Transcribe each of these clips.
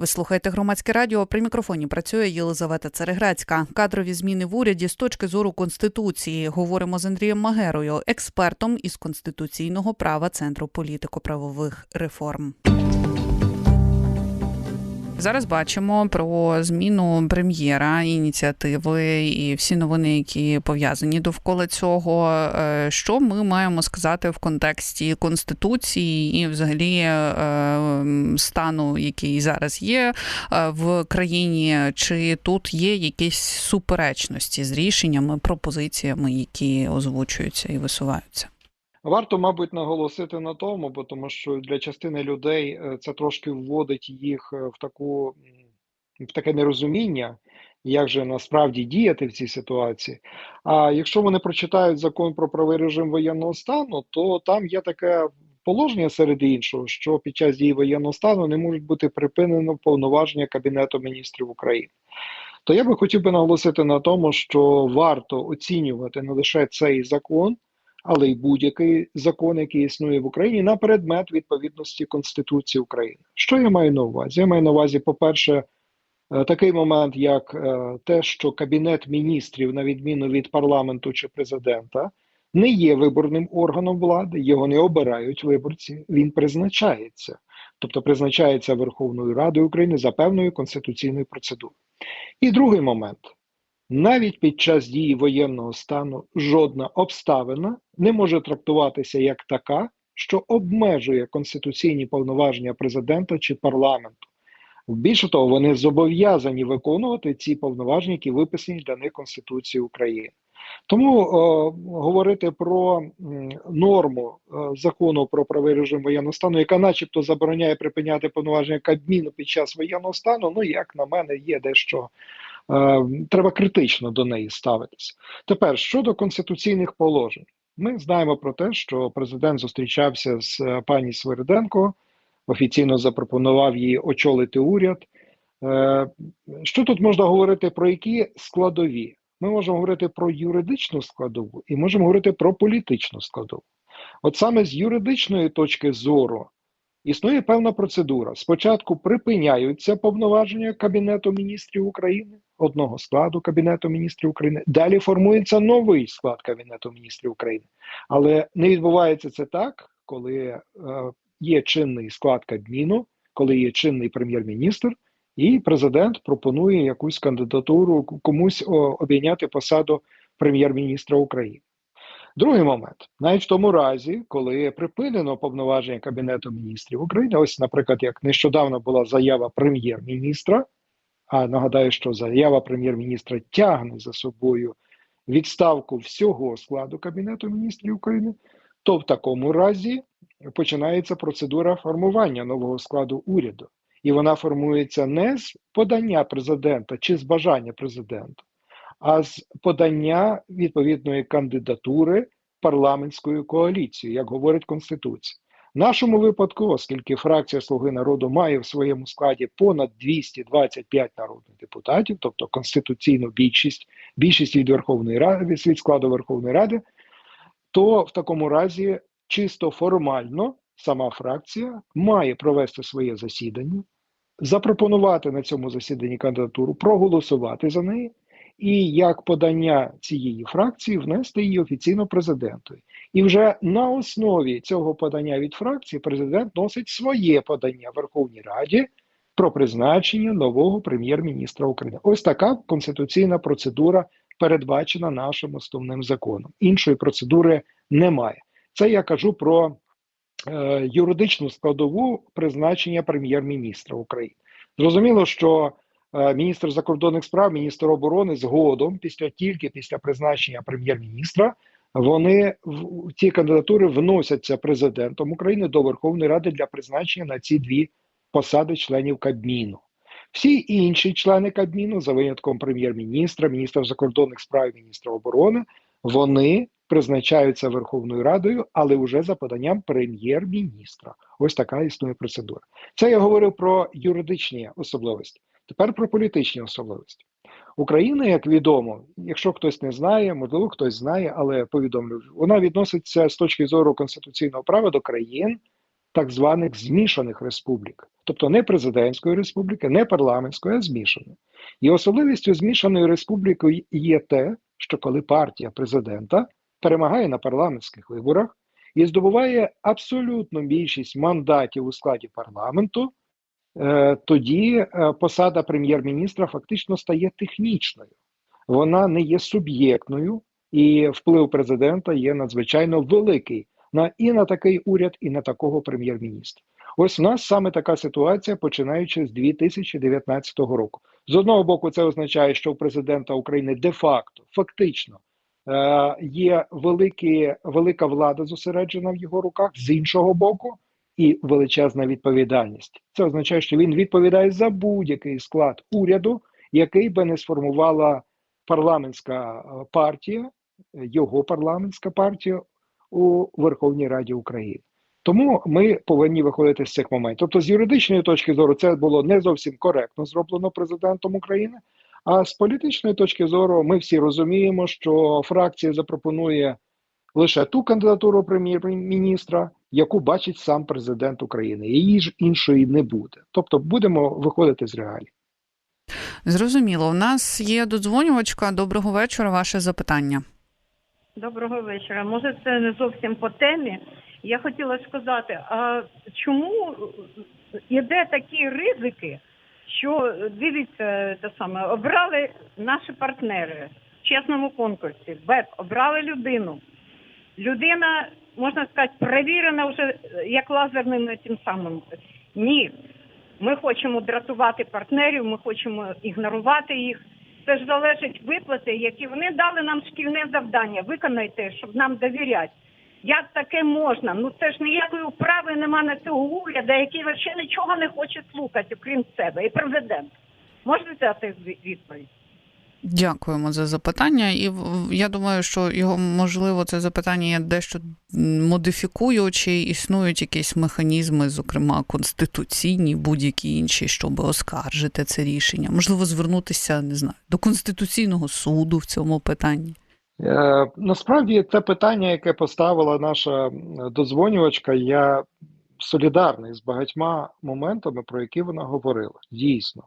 Ви слухаєте громадське радіо. При мікрофоні працює Єлизавета Цареграцька. Кадрові зміни в уряді з точки зору конституції. Говоримо з Андрієм Магерою, експертом із конституційного права Центру політико-правових реформ. Зараз бачимо про зміну прем'єра, ініціативи і всі новини, які пов'язані довкола цього. Е, що ми маємо сказати в контексті конституції і, взагалі, е, стану, який зараз є е, в країні, чи тут є якісь суперечності з рішеннями, пропозиціями, які озвучуються і висуваються? Варто, мабуть, наголосити на тому, бо тому що для частини людей е, це трошки вводить їх е, в таку в таке нерозуміння, як же насправді діяти в цій ситуації. А якщо вони прочитають закон про правий режим воєнного стану, то там є таке положення серед іншого, що під час дії воєнного стану не можуть бути припинено повноваження Кабінету міністрів України. То я би хотів би наголосити на тому, що варто оцінювати не лише цей закон але й будь-який закон, який існує в Україні, на предмет відповідності Конституції України. Що я маю на увазі? Я маю на увазі, по-перше, е, такий момент, як е, те, що Кабінет міністрів, на відміну від парламенту чи президента, не є виборним органом влади, його не обирають виборці, він призначається, тобто призначається Верховною Радою України за певною конституційною процедурою. І другий момент. Навіть під час дії воєнного стану жодна обставина не може трактуватися як така, що обмежує конституційні повноваження президента чи парламенту. Більше того, вони зобов'язані виконувати ці повноваження, які виписані для них Конституції України. Тому о, говорити про норму о, закону про правий режим воєнного стану, яка, начебто, забороняє припиняти повноваження Кабміну під час воєнного стану, ну як на мене, є дещо Е, треба критично до неї ставитися. Тепер щодо конституційних положень, ми знаємо про те, що президент зустрічався з е, пані Свириденко, офіційно запропонував їй очолити уряд. Е, що тут можна говорити про які складові? Ми можемо говорити про юридичну складову і можемо говорити про політичну складову. От саме з юридичної точки зору існує певна процедура. Спочатку припиняються повноваження Кабінету міністрів України, одного складу Кабінету міністрів України. Далі формується новий склад Кабінету міністрів України. Але не відбувається це так, коли е, є чинний склад Кабміну, коли є чинний прем'єр-міністр, і президент пропонує якусь кандидатуру комусь обійняти посаду прем'єр-міністра України. Другий момент, навіть в тому разі, коли припинено повноваження Кабінету міністрів України, ось, наприклад, як нещодавно була заява прем'єр-міністра, а нагадаю, що заява прем'єр-міністра тягне за собою відставку всього складу Кабінету міністрів України, то в такому разі починається процедура формування нового складу уряду. І вона формується не з подання президента чи з бажання президента, а з подання відповідної кандидатури парламентською коаліцією, як говорить Конституція. В нашому випадку, оскільки фракція Слуги народу має в своєму складі понад 225 народних депутатів, тобто конституційну більшість, більшість від Верховної Ради від складу Верховної Ради, то в такому разі чисто формально сама фракція має провести своє засідання, запропонувати на цьому засіданні кандидатуру, проголосувати за неї і як подання цієї фракції внести її офіційно президентові. І вже на основі цього подання від фракції президент носить своє подання Верховній Раді про призначення нового прем'єр-міністра України. Ось така конституційна процедура передбачена нашим основним законом. Іншої процедури немає. Це я кажу про е, юридичну складову призначення прем'єр-міністра України. Зрозуміло, що міністр закордонних справ, міністр оборони згодом, після тільки після призначення прем'єр-міністра, вони в ці кандидатури вносяться президентом України до Верховної Ради для призначення на ці дві посади членів Кабміну. Всі інші члени Кабміну, за винятком прем'єр-міністра, міністра закордонних справ, міністра оборони, вони призначаються Верховною Радою, але вже за поданням прем'єр-міністра. Ось така існує процедура. Це я говорив про юридичні особливості. Тепер про політичні особливості. Україна, як відомо, якщо хтось не знає, можливо, хтось знає, але повідомлю, вона відноситься з точки зору конституційного права до країн, так званих змішаних республік, тобто не президентської республіки, не парламентської, а змішаної. І особливістю змішаної республіки є те, що коли партія президента перемагає на парламентських виборах і здобуває абсолютну більшість мандатів у складі парламенту, тоді е, посада прем'єр-міністра фактично стає технічною, вона не є суб'єктною, і вплив президента є надзвичайно великий на і на такий уряд, і на такого прем'єр-міністра. Ось у нас саме така ситуація, починаючи з 2019 року. З одного боку, це означає, що у президента України де-факто фактично е, є великі, велика влада зосереджена в його руках, з іншого боку, і величезна відповідальність. Це означає, що він відповідає за будь-який склад уряду, який би не сформувала парламентська е, партія, його парламентська партія у Верховній Раді України. Тому ми повинні виходити з цих моментів. Тобто, з юридичної точки зору, це було не зовсім коректно зроблено президентом України. А з політичної точки зору, ми всі розуміємо, що фракція запропонує лише ту кандидатуру прем'єр-міністра, яку бачить сам президент України. Її ж іншої не буде. Тобто, будемо виходити з реалій. Зрозуміло. У нас є додзвонювачка. Доброго вечора. Ваше запитання. Доброго вечора. Може, це не зовсім по темі. Я хотіла сказати, а чому іде такі ризики, що дивіться, те саме обрали наші партнери в чесному конкурсі, БЕП, обрали людину. Людина, можна сказати, перевірена вже як лазерним тим самим. Ні, ми хочемо дратувати партнерів, ми хочемо ігнорувати їх. Це ж залежить виплати, які вони дали нам шкільне завдання. Виконайте, щоб нам довіряти. Як таке можна? Ну це ж ніякої вправи нема на цього уряду, який взагалі нічого не хоче слухати, окрім себе, і президент. Можете дати відповідь? Дякуємо за запитання, і я думаю, що його можливо це запитання є дещо модифікую, чи існують якісь механізми, зокрема конституційні, будь-які інші, щоб оскаржити це рішення. Можливо, звернутися не знаю до конституційного суду в цьому питанні. Е, насправді це питання, яке поставила наша дозвонювачка, я солідарний з багатьма моментами, про які вона говорила. Дійсно,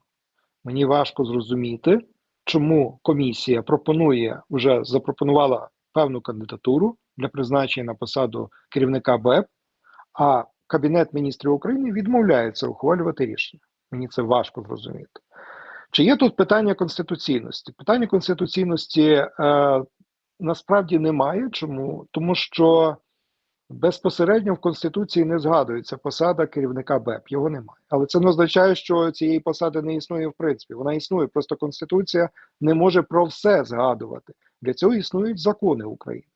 мені важко зрозуміти, чому комісія пропонує вже запропонувала певну кандидатуру для призначення на посаду керівника БЕП, а Кабінет міністрів України відмовляється ухвалювати рішення. Мені це важко зрозуміти. Чи є тут питання конституційності? Питання конституційності е, насправді немає. Чому? Тому що безпосередньо в Конституції не згадується посада керівника БЕП, його немає. Але це не означає, що цієї посади не існує в принципі. Вона існує, просто Конституція не може про все згадувати. Для цього існують закони України.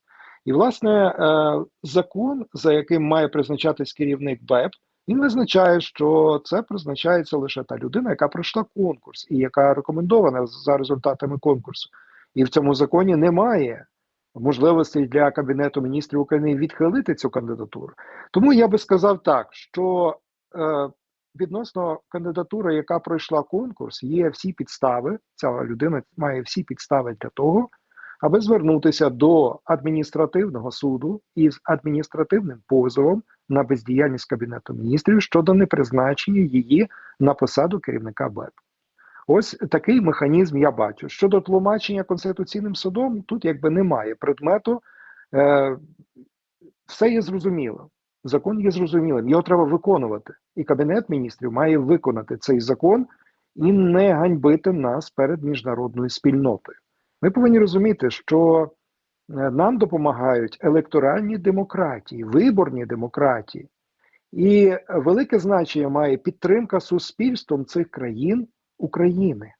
І, власне, е, закон, за яким має призначатись керівник БЕП, він визначає, що це призначається лише та людина, яка пройшла конкурс і яка рекомендована за результатами конкурсу. І в цьому законі немає можливостей для Кабінету міністрів України відхилити цю кандидатуру. Тому я би сказав так, що е, відносно кандидатури, яка пройшла конкурс, є всі підстави. Ця людина має всі підстави для того, аби звернутися до адміністративного суду із адміністративним позовом на бездіяльність Кабінету міністрів щодо непризначення її на посаду керівника БЕП. Ось такий механізм я бачу. Щодо тлумачення Конституційним судом, тут якби немає предмету, Е, все є зрозуміло. Закон є зрозумілим, його треба виконувати. І Кабінет міністрів має виконати цей закон і не ганьбити нас перед міжнародною спільнотою. Ми повинні розуміти, що е, нам допомагають електоральні демократії, виборні демократії, і велике значення має підтримка суспільством цих країн України.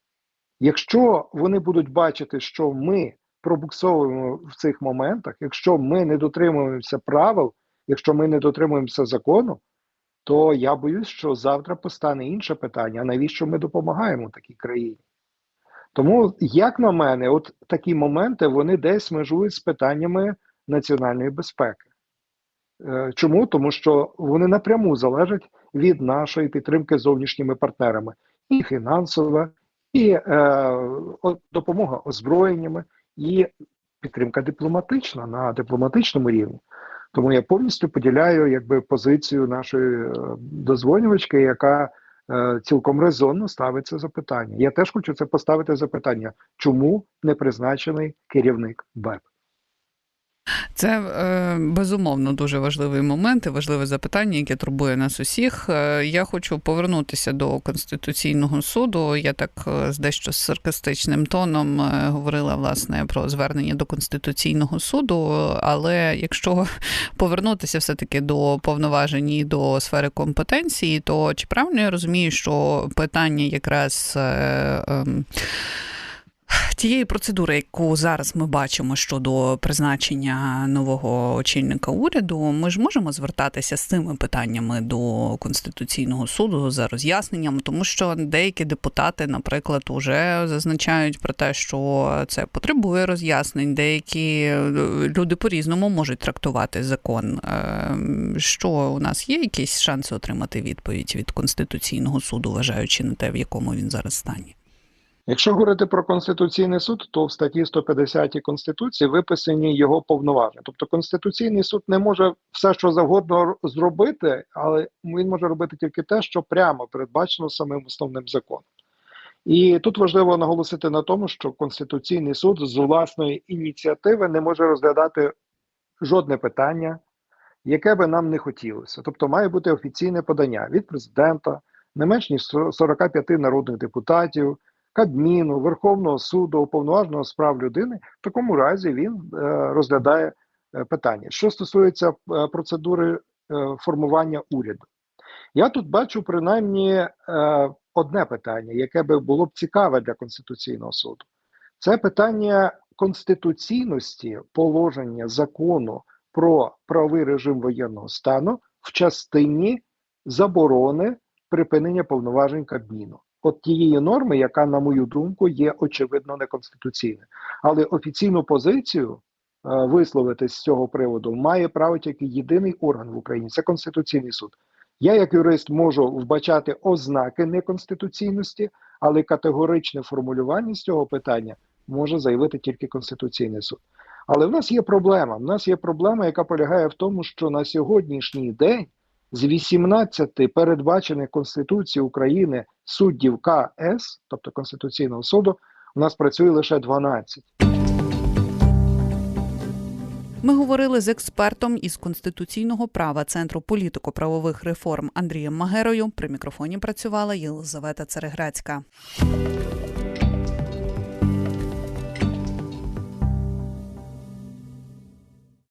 Якщо вони будуть бачити, що ми пробуксовуємо в цих моментах, якщо ми не дотримуємося правил, якщо ми не дотримуємося закону, то я боюсь, що завтра постане інше питання: навіщо ми допомагаємо такій країні? Тому, як на мене, от такі моменти вони десь межують з питаннями національної безпеки. Е, чому? Тому що вони напряму залежать від нашої підтримки зовнішніми партнерами, і фінансова, і е, допомога озброєннями, і підтримка дипломатична на дипломатичному рівні. Тому я повністю поділяю якби позицію нашої е, дозвонювачки, яка е, цілком резонно ставить це запитання. Я теж хочу це поставити запитання, чому не призначений керівник БЕП. Це е, безумовно дуже важливий момент і важливе запитання, яке турбує нас усіх. Е, я хочу повернутися до конституційного суду. Я так е, з дещо саркастичним тоном говорила власне про звернення до конституційного суду. Але якщо повернутися все таки до повноважень і до сфери компетенції, то чи правильно я розумію, що питання якраз. Е, Тієї процедури, яку зараз ми бачимо щодо призначення нового очільника уряду, ми ж можемо звертатися з цими питаннями до конституційного суду за роз'ясненням, тому що деякі депутати, наприклад, уже зазначають про те, що це потребує роз'яснень. Деякі е, люди по-різному можуть трактувати закон. Ем, що у нас є якісь шанси отримати відповідь від конституційного суду, вважаючи на те, в якому він зараз стані? Якщо говорити про конституційний суд, то в статті 150 конституції виписані його повноваження. Тобто конституційний суд не може все, що завгодно зробити, але він може робити тільки те, що прямо передбачено самим основним законом. І тут важливо наголосити на тому, що конституційний суд з власної ініціативи не може розглядати жодне питання, яке би нам не хотілося. Тобто має бути офіційне подання від президента, не менш ніж 45 народних депутатів. Кабміну, Верховного суду, уповноваженого справ людини, в такому разі він е, розглядає е, питання. Що стосується е, процедури формування уряду, я тут бачу принаймні одне питання, яке би було б цікаве для Конституційного суду. Це питання конституційності положення закону про правовий режим воєнного стану в частині заборони припинення повноважень Кабміну от тієї норми, яка, на мою думку, є очевидно неконституційною. Але офіційну позицію е, висловити з цього приводу має право тільки єдиний орган в Україні це Конституційний суд. Я, як юрист, можу вбачати ознаки неконституційності, але категоричне формулювання з цього питання може заявити тільки Конституційний суд. Але в нас є проблема. В нас є проблема, яка полягає в тому, що на сьогоднішній день з 18 передбачених Конституцією України суддів КС, тобто Конституційного суду, у нас працює лише 12. Ми говорили з експертом із конституційного права Центру політико-правових реформ Андрієм Магерою. При мікрофоні працювала Єлизавета Цереграцька.